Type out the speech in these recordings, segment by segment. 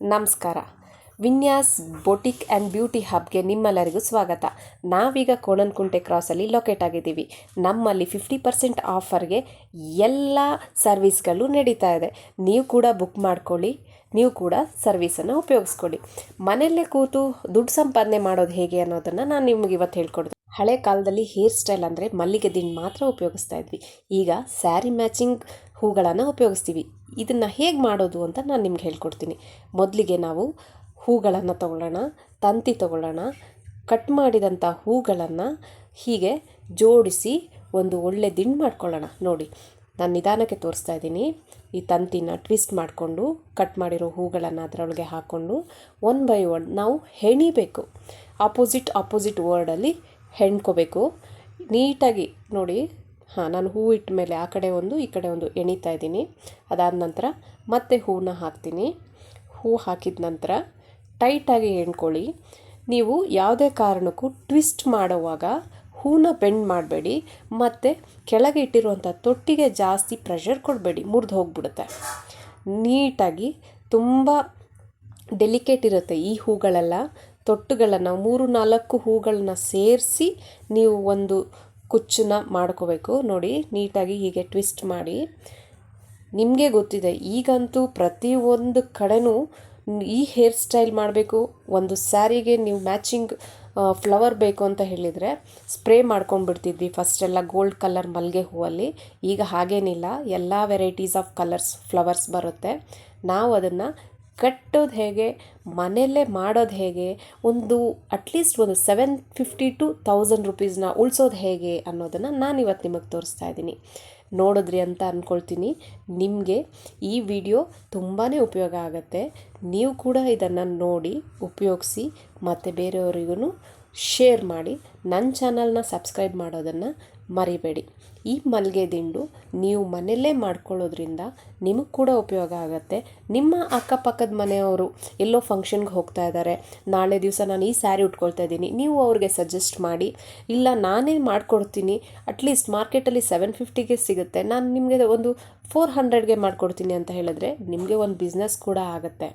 ನಮಸ್ಕಾರ. Vinyas boutique and beauty ಹಬ್ಗೆ ನಿಮ್ಮೆಲ್ಲರಿಗೂ ಸ್ವಾಗತ. ನಾವೀಗ ಕೋಣನ್ಕುಂಟೆ ಕ್ರಾಸಲ್ಲಿ ಲೊಕೇಟ್ ಆಗಿದ್ದೀವಿ. ನಮ್ಮಲ್ಲಿ ಫಿಫ್ಟಿ ಪರ್ಸೆಂಟ್ ಆಫರ್ಗೆ ಎಲ್ಲ ಸರ್ವಿಸ್ಗಳು ನಡೀತಾ ಇದೆ. ನೀವು ಕೂಡ ಬುಕ್ ಮಾಡ್ಕೊಳ್ಳಿ. ನೀವು ಕೂಡ ಸರ್ವಿಸನ್ನು ಉಪಯೋಗಿಸ್ಕೊಳ್ಳಿ. ಮನೆಯಲ್ಲೇ ಕೂತು ದುಡ್ಡು ಸಂಪಾದನೆ ಮಾಡೋದು ಹೇಗೆ ಅನ್ನೋದನ್ನು ನಾನು ನಿಮ್ಗೆ ಇವತ್ತು ಹೇಳ್ಕೊಡ್ತೀನಿ. ಹಳೆ ಕಾಲದಲ್ಲಿ ಹೇರ್ ಸ್ಟೈಲ್ ಅಂದರೆ ಮಲ್ಲಿಗೆ ದಿಂಡು ಮಾತ್ರ ಉಪಯೋಗಿಸ್ತಾ ಇದ್ವಿ. ಈಗ ಸ್ಯಾರಿ ಮ್ಯಾಚಿಂಗ್ ಹೂಗಳನ್ನು ಉಪಯೋಗಿಸ್ತೀವಿ. ಇದನ್ನು ಹೇಗೆ ಮಾಡೋದು ಅಂತ ನಾನು ನಿಮ್ಗೆ ಹೇಳ್ಕೊಡ್ತೀನಿ. ಮೊದಲಿಗೆ ನಾವು ಹೂಗಳನ್ನು ತಗೊಳ್ಳೋಣ, ತಂತಿ ತಗೊಳ್ಳೋಣ, ಕಟ್ ಮಾಡಿದಂಥ ಹೂಗಳನ್ನು ಹೀಗೆ ಜೋಡಿಸಿ ಒಂದು ಒಳ್ಳೆ ದಿಂಡು ಮಾಡ್ಕೊಳ್ಳೋಣ. ನೋಡಿ, ನಾನು ನಿಧಾನಕ್ಕೆ ತೋರಿಸ್ತಾ ಇದ್ದೀನಿ. ಈ ತಂತಿನ ಟ್ವಿಸ್ಟ್ ಮಾಡಿಕೊಂಡು, ಕಟ್ ಮಾಡಿರೋ ಹೂಗಳನ್ನು ಅದರೊಳಗೆ ಹಾಕ್ಕೊಂಡು ಒನ್ ಬೈ ಒನ್ ನಾವು ಹೆಣಿಬೇಕು. Opposite opposite ವರ್ಡಲ್ಲಿ ಹೆಣ್ಕೋಬೇಕು. ನೀಟಾಗಿ, ನೋಡಿ ಹಾಂ, ನಾನು ಹೂ ಇಟ್ಟ ಮೇಲೆ ಆ ಕಡೆ ಒಂದು, ಈ ಕಡೆ ಒಂದು ಎಣಿತಾ ಇದ್ದೀನಿ. ಅದಾದ ನಂತರ ಮತ್ತೆ ಹೂವನ್ನ ಹಾಕ್ತೀನಿ. ಹೂ ಹಾಕಿದ ನಂತರ ಟೈಟಾಗಿ ಎಣ್ಕೊಳ್ಳಿ. ನೀವು ಯಾವುದೇ ಕಾರಣಕ್ಕೂ ಟ್ವಿಸ್ಟ್ ಮಾಡುವಾಗ ಹೂನ ಬೆಂಡ್ ಮಾಡಬೇಡಿ. ಮತ್ತು ಕೆಳಗೆ ಇಟ್ಟಿರುವಂಥ ತೊಟ್ಟಿಗೆ ಜಾಸ್ತಿ ಪ್ರೆಷರ್ ಕೊಡಬೇಡಿ, ಮುರಿದು ಹೋಗ್ಬಿಡುತ್ತೆ. ನೀಟಾಗಿ ತುಂಬ ಡೆಲಿಕೇಟ್ ಇರುತ್ತೆ ಈ ಹೂಗಳೆಲ್ಲ. ತೊಟ್ಟುಗಳನ್ನು ಮೂರು ನಾಲ್ಕು ಹೂಗಳನ್ನ ಸೇರಿಸಿ ನೀವು ಒಂದು ಕುಚ್ಚನ್ನ ಮಾಡ್ಕೋಬೇಕು. ನೋಡಿ, ನೀಟಾಗಿ ಹೀಗೆ ಟ್ವಿಸ್ಟ್ ಮಾಡಿ. ನಿಮಗೆ ಗೊತ್ತಿದೆ, ಈಗಂತೂ ಪ್ರತಿಯೊಂದು ಕಡೆನೂ ಈ ಹೇರ್ ಸ್ಟೈಲ್ ಮಾಡಬೇಕು. ಒಂದು ಸ್ಯಾರಿಗೆ ನೀವು ಮ್ಯಾಚಿಂಗ್ ಫ್ಲವರ್ ಬೇಕು ಅಂತ ಹೇಳಿದರೆ ಸ್ಪ್ರೇ ಮಾಡ್ಕೊಂಡು ಬಿಡ್ತಿದ್ವಿ ಫಸ್ಟೆಲ್ಲ ಗೋಲ್ಡ್ ಕಲರ್ ಮಲ್ಲಿಗೆ ಹೂವಲ್ಲಿ. ಈಗ ಹಾಗೇನಿಲ್ಲ, ಎಲ್ಲ ವೆರೈಟೀಸ್ ಆಫ್ ಕಲರ್ಸ್, ಫ್ಲವರ್ಸ್ ಬರುತ್ತೆ. ನಾವು ಅದನ್ನು ಕಟ್ಟೋದು ಹೇಗೆ, ಮನೆಯಲ್ಲೇ ಮಾಡೋದು ಹೇಗೆ, ಒಂದು ಅಟ್ಲೀಸ್ಟ್ ಒಂದು ಸೆವೆನ್ ಫಿಫ್ಟಿ ಟು ತೌಸಂಡ್ ರುಪೀಸ್ನ ಉಳಿಸೋದು ಹೇಗೆ ಅನ್ನೋದನ್ನು ನಾನು ಇವತ್ತು ನಿಮಗೆ ತೋರಿಸ್ತಾ ಇದ್ದೀನಿ. ನೋಡಿದ್ರಿ ಅಂತ ಅಂದ್ಕೊಳ್ತೀನಿ ನಿಮಗೆ ಈ ವಿಡಿಯೋ ತುಂಬಾ ಉಪಯೋಗ ಆಗುತ್ತೆ. ನೀವು ಕೂಡ ಇದನ್ನು ನೋಡಿ, ಉಪಯೋಗಿಸಿ, ಮತ್ತು ಬೇರೆಯವರಿಗೂ ಶೇರ್ ಮಾಡಿ ನನ್ನ ಚಾನಲ್ನ ಸಬ್ಸ್ಕ್ರೈಬ್ ಮಾಡೋದನ್ನು ಮರಿಬೇಡಿ. ಈ ಮಲ್ಲಿಗೆ ದಿಂಡು ನೀವು ಮನೆಯಲ್ಲೇ ಮಾಡ್ಕೊಳ್ಳೋದ್ರಿಂದ ನಿಮಗೆ ಕೂಡ ಉಪಯೋಗ ಆಗುತ್ತೆ. ನಿಮ್ಮ ಅಕ್ಕಪಕ್ಕದ ಮನೆಯವರು ಎಲ್ಲೋ ಫಂಕ್ಷನ್ಗೆ ಹೋಗ್ತಾ ಇದ್ದಾರೆ ನಾಳೆ ದಿವಸ ನಾನು ಈ ಸ್ಯಾರಿ ಉಟ್ಕೊಳ್ತಾ ಇದ್ದೀನಿ. ನೀವು ಅವ್ರಿಗೆ ಸಜೆಸ್ಟ್ ಮಾಡಿ, ಇಲ್ಲ ನಾನೇ ಮಾಡಿಕೊಡ್ತೀನಿ. ಅಟ್ಲೀಸ್ಟ್ ಮಾರ್ಕೆಟಲ್ಲಿ ಸೆವೆನ್ ಫಿಫ್ಟಿಗೆ ಸಿಗುತ್ತೆ. ನಾನು ನಿಮಗೆ ಒಂದು ಫೋರ್ ಹಂಡ್ರೆಡ್ಗೆ ಮಾಡಿಕೊಡ್ತೀನಿ ಅಂತ ಹೇಳಿದ್ರೆ ನಿಮಗೆ ಒಂದು ಬಿಸ್ನೆಸ್ ಕೂಡ ಆಗುತ್ತೆ.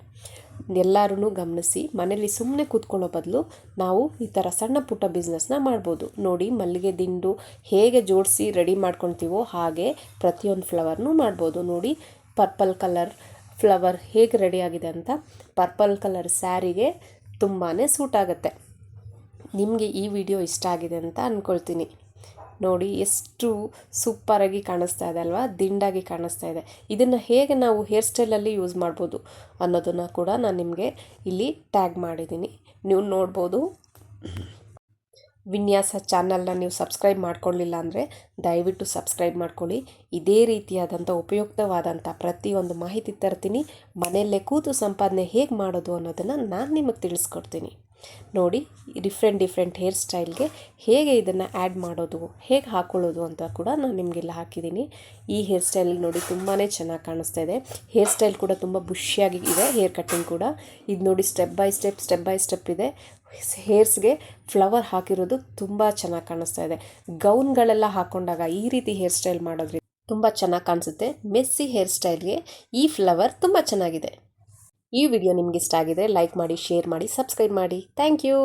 ಎಲ್ಲರೂ ಗಮನಿಸಿ ಮನೇಲಿ ಸುಮ್ಮನೆ ಕೂತ್ಕೊಳ್ಳೋ ಬದಲು ನಾವು ಈ ಥರ ಸಣ್ಣ ಪುಟ್ಟ ಬಿಸ್ನೆಸ್ನ ಮಾಡ್ಬೋದು. ನೋಡಿ, ಮಲ್ಲಿಗೆ ದಿಂಡು ಹೇಗೆ ಜೋಡಿಸಿ ರೆಡಿ ಮಾಡ್ಕೊತೀವೋ ಹಾಗೆ ಪ್ರತಿಯೊಂದು ಫ್ಲವರ್ನೂ ಮಾಡ್ಬೋದು. ನೋಡಿ ಪರ್ಪಲ್ ಕಲರ್ ಫ್ಲವರ್ ಹೇಗೆ ರೆಡಿ ಆಗಿದೆ ಅಂತ ಪರ್ಪಲ್ ಕಲರ್ ಸ್ಯಾರಿಗೆ ತುಂಬಾ ಸೂಟ್ ಆಗುತ್ತೆ. ನಿಮಗೆ ಈ ವಿಡಿಯೋ ಇಷ್ಟ ಆಗಿದೆ ಅಂತ ಅಂದ್ಕೊಳ್ತೀನಿ ನೋಡಿ ಎಷ್ಟು ಸೂಪರಾಗಿ ಕಾಣಿಸ್ತಾ ಇದೆ ಅಲ್ವಾ? ದಿಂಡಾಗಿ ಕಾಣಿಸ್ತಾ ಇದೆ. ಇದನ್ನು ಹೇಗೆ ನಾವು ಹೇರ್ ಸ್ಟೈಲಲ್ಲಿ ಯೂಸ್ ಮಾಡ್ಬೋದು ಅನ್ನೋದನ್ನು ಕೂಡ ನಾನು ನಿಮಗೆ ಇಲ್ಲಿ ಟ್ಯಾಗ್ ಮಾಡಿದ್ದೀನಿ. ನೀವು ನೋಡ್ಬೋದು. ವಿನ್ಯಾಸ ಚಾನಲ್ನ ನೀವು ಸಬ್ಸ್ಕ್ರೈಬ್ ಮಾಡ್ಕೊಳ್ಳಿಲ್ಲ ಅಂದರೆ ದಯವಿಟ್ಟು ಸಬ್ಸ್ಕ್ರೈಬ್ ಮಾಡ್ಕೊಳ್ಳಿ. ಇದೇ ರೀತಿಯಾದಂಥ ಉಪಯುಕ್ತವಾದಂಥ ಪ್ರತಿಯೊಂದು ಮಾಹಿತಿ ತರ್ತೀನಿ. ಮನೆಯಲ್ಲೇ ಕೂತು ಸಂಪಾದನೆ ಹೇಗೆ ಮಾಡೋದು ಅನ್ನೋದನ್ನು ನಾನು ನಿಮಗೆ ತಿಳಿಸ್ಕೊಡ್ತೀನಿ. ನೋಡಿ ಡಿಫ್ರೆಂಟ್ ಡಿಫ್ರೆಂಟ್ ಹೇರ್ ಸ್ಟೈಲ್ಗೆ ಹೇಗೆ ಇದನ್ನು ಆ್ಯಡ್ ಮಾಡೋದು, ಹೇಗೆ ಹಾಕ್ಕೊಳ್ಳೋದು ಅಂತ ಕೂಡ ನಾನು ನಿಮಗೆಲ್ಲ ಹಾಕಿದ್ದೀನಿ ಈ ಹೇರ್ ಸ್ಟೈಲ್ ನೋಡಿ ತುಂಬಾ ಚೆನ್ನಾಗಿ ಕಾಣಿಸ್ತಾ ಇದೆ. ಹೇರ್ ಸ್ಟೈಲ್ ಕೂಡ ತುಂಬ ಬುಷಿಯಾಗಿ ಇದೆ ಹೇರ್ ಕಟ್ಟಿಂಗ್ ಕೂಡ. ಇದು ನೋಡಿ step by step step by step ಇದೆ. ಹೇರ್ಸ್ಗೆ ಫ್ಲವರ್ ಹಾಕಿರೋದು ತುಂಬ ಚೆನ್ನಾಗಿ ಕಾಣಿಸ್ತಾ ಇದೆ. ಗೌನ್ಗಳೆಲ್ಲ ಹಾಕ್ಕೊಂಡಾಗ ಈ ರೀತಿ ಹೇರ್ ಸ್ಟೈಲ್ ಮಾಡೋದ್ರಿಂದ ತುಂಬ ಚೆನ್ನಾಗಿ ಕಾಣಿಸುತ್ತೆ. ಮೆಸ್ಸಿ ಹೇರ್ ಸ್ಟೈಲ್ಗೆ ಈ ಫ್ಲವರ್ ತುಂಬ ಚೆನ್ನಾಗಿದೆ. ಈ ವಿಡಿಯೋ ನಿಮ್ಗೆ ಇಷ್ಟ ಆಗಿದೆ ಲೈಕ್ ಮಾಡಿ ಶೇರ್ ಮಾಡಿ ಸಬ್ಸ್ಕ್ರೈಬ್ ಮಾಡಿ. Thank you